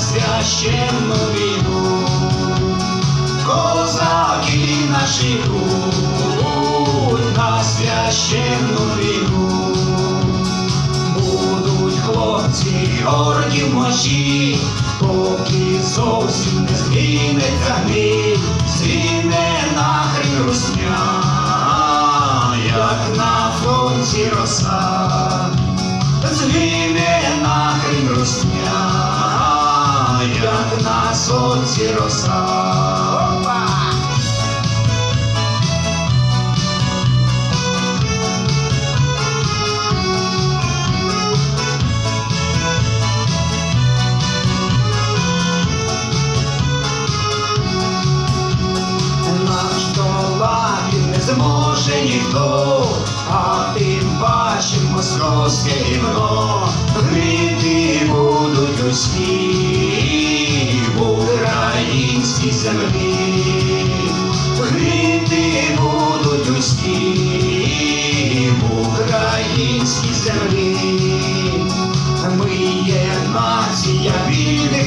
священну війну, козаки наші йдуть на священну війну. Будуть хлопці горді в мощі, поки зовсім не зміниться гниль, звіне нахрен русня, як на фронті роса, звіне нахрен русня, сонці роса. Опа! Наш долати не зможе ніхто, а тим паче московське гімно. Гріти будуть усі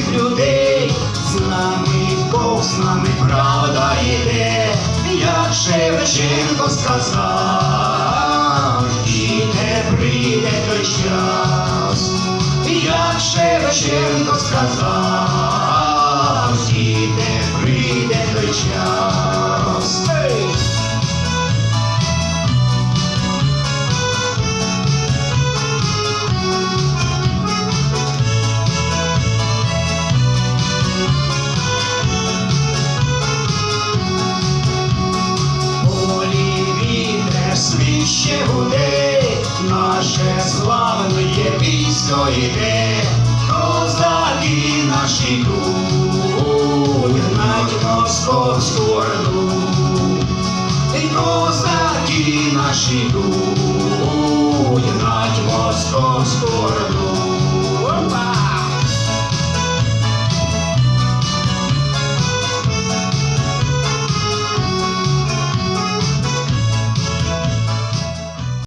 вільних людей, з нами Бог, з нами правда йде, як Шевченко сказав, і не прийде той час, як Шевченко сказав, і не прийде той час. наше славне військо йде, козаки наші йдуть, гнать московську орду, козаки наші йдуть, гнать московську орду.